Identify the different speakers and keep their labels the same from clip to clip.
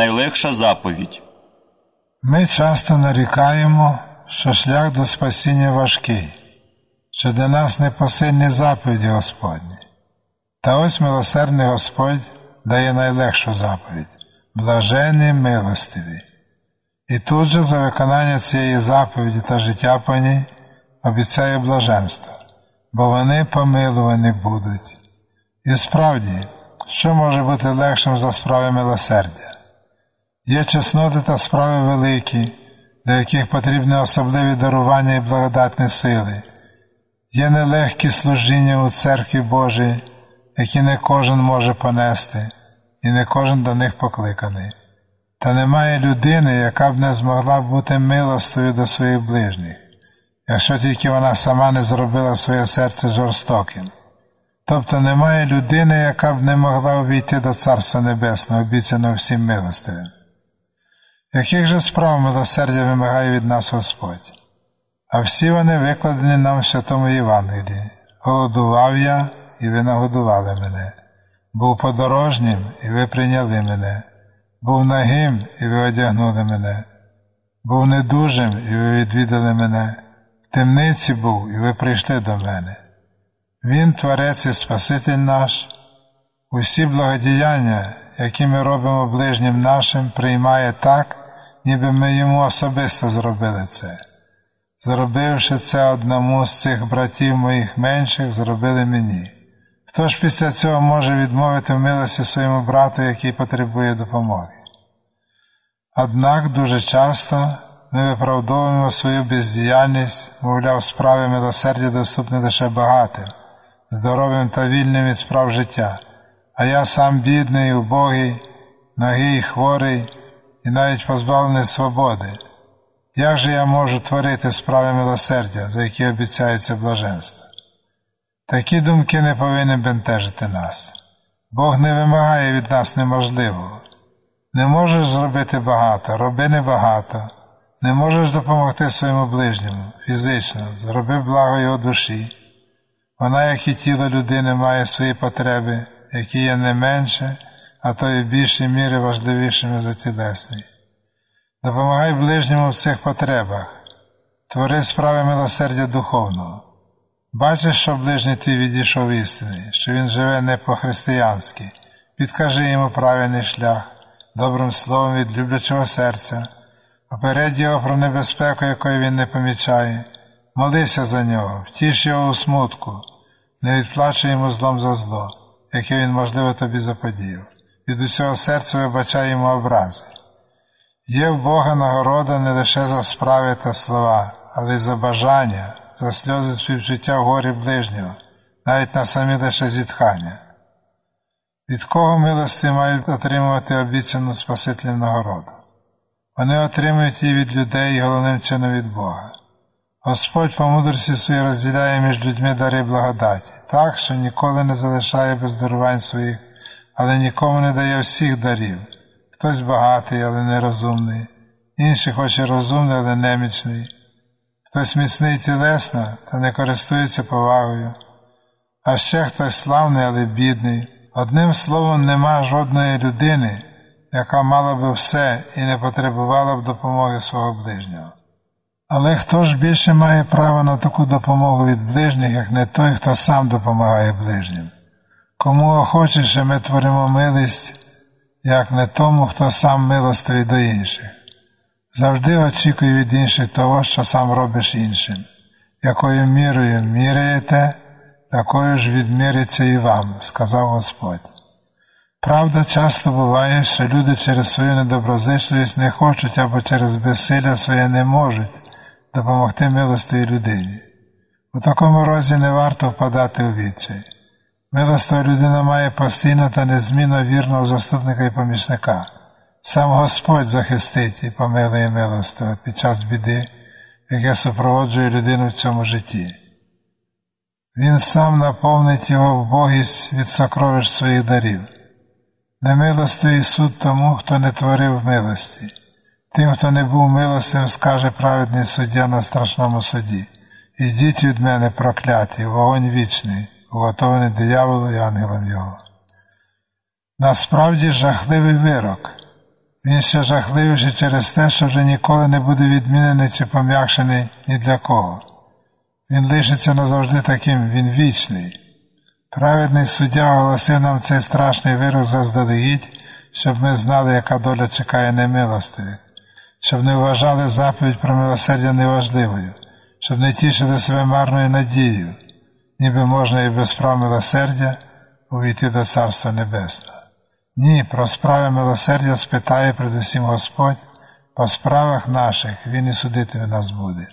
Speaker 1: найлегша заповідь.
Speaker 2: Ми часто нарікаємо, що шлях до спасіння важкий, що для нас непосильні заповіді Господні. Та ось милосердний Господь дає найлегшу заповідь блаженні милостиві. І тут же за виконання цієї заповіді та життя по ній обіцяє блаженство, бо вони помилувані будуть. І справді, що може бути легшим за справи милосердя? Є чесноти та справи великі, для яких потрібні особливі дарування і благодатні сили, є нелегкі служіння у церкві Божій, які не кожен може понести, і не кожен до них покликаний. Та немає людини, яка б не змогла бути милостою до своїх ближніх, якщо тільки вона сама не зробила своє серце жорстоким. Тобто немає людини, яка б не могла увійти до Царства Небесного, обіцяного всім милостивим. Яких же справ милосердя вимагає від нас Господь? А всі вони викладені нам в Святому Євангелії. Голодував я, і ви нагодували мене, був подорожнім, і ви прийняли мене, був нагим, і ви одягнули мене, був недужим, і ви відвідали мене, в темниці був, і ви прийшли до мене. Він, Творець і Спаситель наш, усі благодіяння, які ми робимо ближнім нашим, приймає так, ніби ми йому особисто зробили це. Зробивши це одному з цих братів моїх менших, зробили мені. Хто ж після цього може відмовити в милості своєму брату, який потребує допомоги? Однак дуже часто ми виправдовуємо свою бездіяльність, мовляв, справи милосердя доступні лише багатим, здоровим та вільним від справ життя, а я сам бідний, убогий, нагий, хворий і навіть позбавлений свободи. Як же я можу творити справи милосердя, за які обіцяється блаженство? Такі думки не повинні бентежити нас. Бог не вимагає від нас неможливого. Не можеш зробити багато, роби небагато, не можеш допомогти своєму ближньому фізично, зроби благо його душі. Вона, як і тіло людини, має свої потреби, які є не менше, а то і в більшій мірі важливішими за тілесні. Допомагай ближньому в цих потребах, твори справи милосердя духовного. Бачиш, що ближній твій відійшов істини, що він живе не по-християнськи, підкажи йому правильний шлях, добрим словом від люблячого серця, попередь його про небезпеку, якої він не помічає, молися за нього, втіш його у смутку, не відплачуй йому злом за зло, яке він, можливо, тобі заподіяв. Від усього серця вибачай йому образи. Є в Бога нагорода не лише за справи та слова, але й за бажання, за сльози співчуття в горі ближнього, навіть на самі лише зітхання. Від кого милості мають отримувати обіцяну Спасителів нагороду? Вони отримують її від людей і головним чином від Бога. Господь по мудрості своїй розділяє між людьми дари благодаті, так, що ніколи не залишає без дарувань своїх, але нікому не дає всіх дарів. Хтось багатий, але нерозумний, інший хоч і розумний, але немічний, хтось міцний тілесно, та не користується повагою, а ще хтось славний, але бідний. Одним словом, нема жодної людини, яка мала би все і не потребувала б допомоги свого ближнього. Але хто ж більше має право на таку допомогу від ближніх, як не той, хто сам допомагає ближнім? Кому охочіше ми творимо милість, як не тому, хто сам милостивий до інших. Завжди очікуй від інших того, що сам робиш іншим, якою мірою міряєте, такою ж відміряться і вам, сказав Господь. Правда, часто буває, що люди через свою недоброзичливість не хочуть або через безсилля своє не можуть допомогти милостивій людині. У такому розі не варто впадати у відчай. Милостива людина має постійно та незмінно вірного заступника і помічника. Сам Господь захистить і помилує милостиво під час біди, яке супроводжує людину в цьому житті. Він сам наповнить його вбогість від сокровищ своїх дарів. Немилостивий суд тому, хто не творив милості. Тим, хто не був милостивим, скаже праведний суддя на страшному суді. Ідіть від мене, прокляті, вогонь вічний, уготований дияволу і ангелам його. Насправді жахливий вирок. Він ще жахливіший через те, що вже ніколи не буде відмінений чи пом'якшений ні для кого. Він лишиться назавжди таким, він вічний. Праведний суддя оголосив нам цей страшний вирок заздалегідь, щоб ми знали, яка доля чекає немилостивих, щоб не вважали заповідь про милосердя неважливою, щоб не тішили себе марною надією, ніби можна і без прав милосердя увійти до Царства Небесного. Ні, про справи милосердя спитає предусім Господь, по справах наших Він і судитиме нас буде.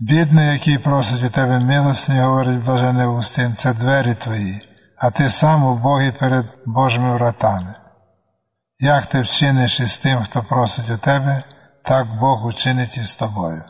Speaker 2: Бідний, який просить у тебе милості, говорить блажений Устин, це двері твої, а ти сам убогий перед Божими вратами. Як ти вчиниш із тим, хто просить у тебе, так Бог учинить із тобою.